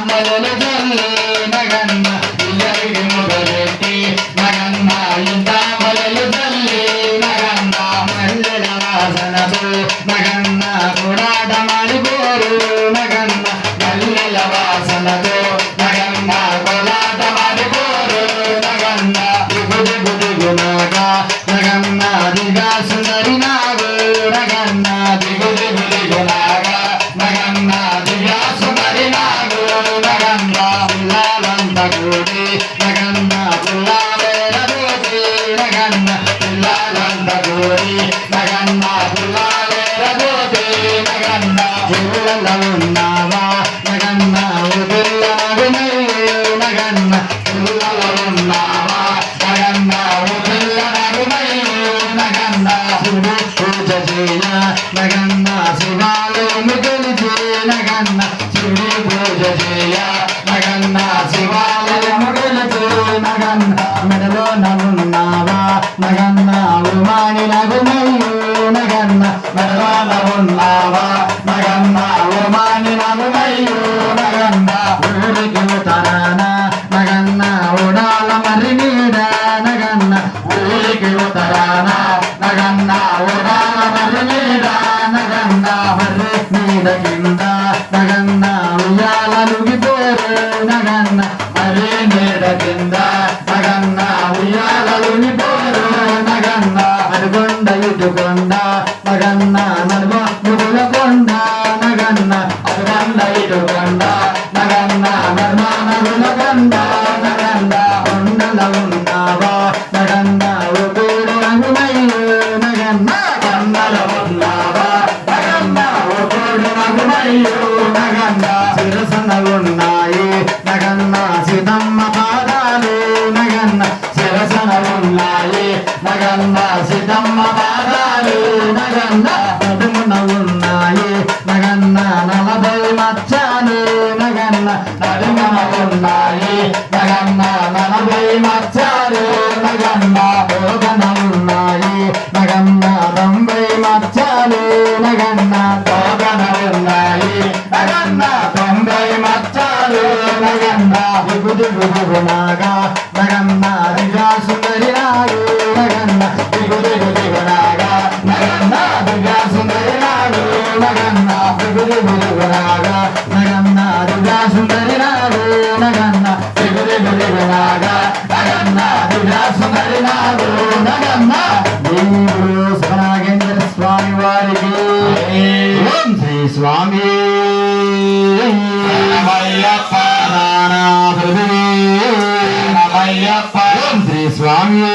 తల్లి నగన్న ఇల్లరికి మొదలెట్టి నగన్న ఇంత మొదలు తల్లి నగన్న మల్లెల వాసనతో నగన్న కొడాటమాడి కోరు నగన్న మల్లెల వాసనతో నగన్న కొడాటమాడి కోరు నగన్న దిగు దిగు దిగునాగా నగన్న దిగా సుందరి నాగు నగన్న దిగు ఉన్నావా నగన్న ఉడాల మరి నీడ నగన్న మర్రి నీడ కింద నగన్న ఉయ్యాలలుగిపోరు నగన్న మర్రి నీడ నగన్న ఉన్నావా నగన్న ఉన్నాయి నగన్న సిదమ్మ పాదాలు నగన్న శిరసన నగన్న సిదమ్మ పాదాలు నగన్న నడుమున ఉన్నాయి నగన్న నలభై మచ్చాలు నగన్న నడుమున ఉన్నాయి నగన్న నలభై మచ్చాలు మచ్చాలు నగన్న రోగన నగన్న తొంభై మచ్చాలు నగన్న దిగు దిగు దిగు నాగా నగన్న దిగా సుందరి నాడు నగన్న దిగు దిగు దిగు నాగా నగన్న దిగా సుందరి నాడు నగన్న దిగు దిగు దిగు నాగా నగన్న దిగా సుందరి నాడు నగన్న దిగు దిగు దిగు నాగా స్వామి. నమయ్యప్ప నానాథుడే నమయ్యప్ప ఓం శ్రీ స్వామి.